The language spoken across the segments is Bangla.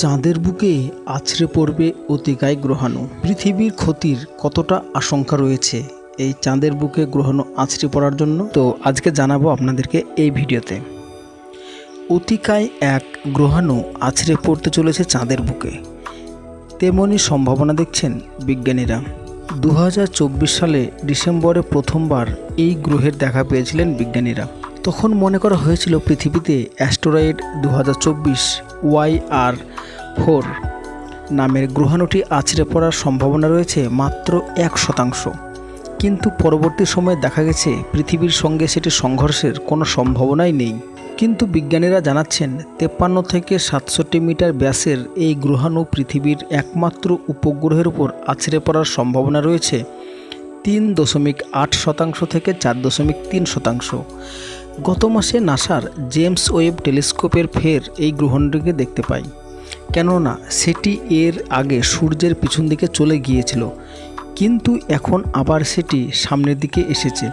চাঁদের বুকে আছড়ে পড়বে অতিকায় গ্রহাণু। পৃথিবীর ক্ষতির কতটা আশঙ্কা রয়েছে এই চাঁদের বুকে গ্রহাণু আছড়ে পড়ার জন্য? তো আজকে জানাব আপনাদেরকে এই ভিডিওতে। অতিকায় এক গ্রহাণু আছড়ে পড়তে চলেছে চাঁদের বুকে। তেমনই সম্ভাবনা দেখছেন বিজ্ঞানীরা। দু হাজার চব্বিশ সালে ডিসেম্বরে প্রথমবার এই গ্রহের দেখা পেয়েছিলেন বিজ্ঞানীরা। তখন মনে করা হয়েছিল পৃথিবীতে অ্যাস্টোরয়েড দু হাজার ওয়াই আর ফোর নামের গ্রহাণুটি আছড়ে পড়ার সম্ভাবনা রয়েছে মাত্র এক শতাংশ। কিন্তু পরবর্তী সময়ে দেখা গেছে পৃথিবীর সঙ্গে সেটি সংঘর্ষের কোনো সম্ভাবনাই নেই। কিন্তু বিজ্ঞানীরা জানাচ্ছেন তেপ্পান্ন থেকে সাতষট্টি মিটার ব্যাসের এই গ্রহাণু পৃথিবীর একমাত্র উপগ্রহের উপর আছড়ে পড়ার সম্ভাবনা রয়েছে তিন দশমিক আট শতাংশ থেকে চার দশমিক তিন শতাংশ। গত মাসে নাসার জেমস ওয়েব টেলিস্কোপের ফের এই গ্রহণটিকে দেখতে পাই। কেননা, সেটি এর আগে সূর্যের পিছন দিকে চলে গিয়েছিল, কিন্তু এখন আবার সেটি সামনের দিকে এসেছে।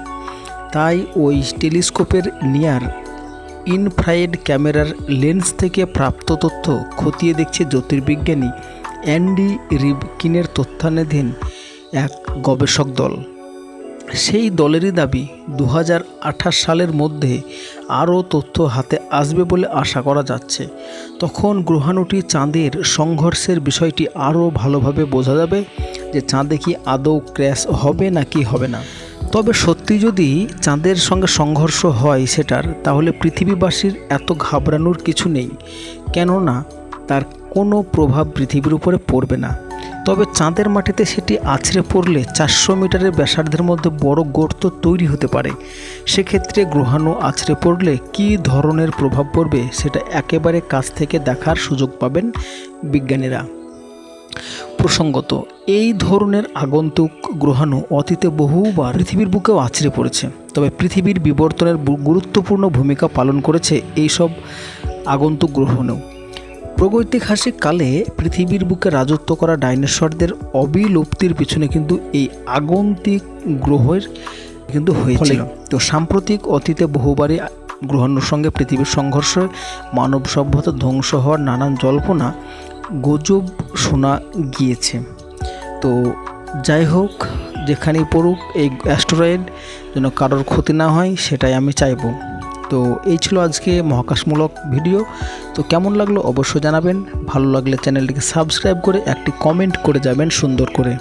তাই ওই টেলিস্কোপের নিয়ার ইনফ্রারেড ক্যামেরার লেন্স থেকে প্রাপ্ত তথ্য খতিয়ে দেখছে জ্যোতির্বিজ্ঞানী অ্যান্ডি রিবকিনের তথ্যান্ধাধীন এক গবেষক দল। সেই দলেরই দাবি দু হাজার আঠাশ সালের মধ্যে আরও তথ্য হাতে আসবে বলে আশা করা যাচ্ছে। তখন গ্রহাণুটি চাঁদের সংঘর্ষের বিষয়টি আরও ভালোভাবে বোঝা যাবে যে চাঁদে কি আদৌ ক্র্যাশ হবে নাকি হবে না। তবে সত্যি যদি চাঁদের সঙ্গে সংঘর্ষ হয় সেটার, তাহলে পৃথিবীবাসীর এত ঘাবড়ানোর কিছু নেই। কেননা, তার কোনো প্রভাব পৃথিবীর উপরে পড়বে না। তবে চাঁদের মাটিতে সেটি আছড়ে পড়লে চারশো মিটারের ব্যাসার্ধের মধ্যে বড় গর্ত তৈরি হতে পারে। সেক্ষেত্রে গ্রহাণু আছড়ে পড়লে কী ধরনের প্রভাব পড়বে সেটা একেবারে কাছ থেকে দেখার সুযোগ পাবেন বিজ্ঞানীরা। প্রসঙ্গত, এই ধরনের আগন্তুক গ্রহাণু অতীতে বহুবার পৃথিবীর বুকেও আছড়ে পড়েছে। তবে পৃথিবীর বিবর্তনের গুরুত্বপূর্ণ ভূমিকা পালন করেছে এইসব আগন্তুক গ্রহাণু। প্রাগৈতিহাসিক কালে পৃথিবীর বুকে রাজত্ব করা ডাইনোসরদের অবিলুপ্তির পিছনে কিন্তু এই আগন্তিক গ্রহের কিন্তু হয়েছিল। তো সাম্প্রতিক অতীতে বহুবারই গ্রহণের সঙ্গে পৃথিবীর সংঘর্ষে মানব সভ্যতা ধ্বংস হওয়ার নানান জল্পনা গুজব শোনা গিয়েছে। তো যাই হোক যেখানেই পড়ুক এই অ্যাস্টোরয়েড যেন কারোর ক্ষতি না হয় সেটাই আমি চাইব। তো এই ছিল আজকে মহাকাশমূলক ভিডিও। তো কেমন লাগল অবশ্যই জানাবেন। ভালো লাগলে চ্যানেলটিকে সাবস্ক্রাইব করে একটি কমেন্ট করে যাবেন সুন্দর করে।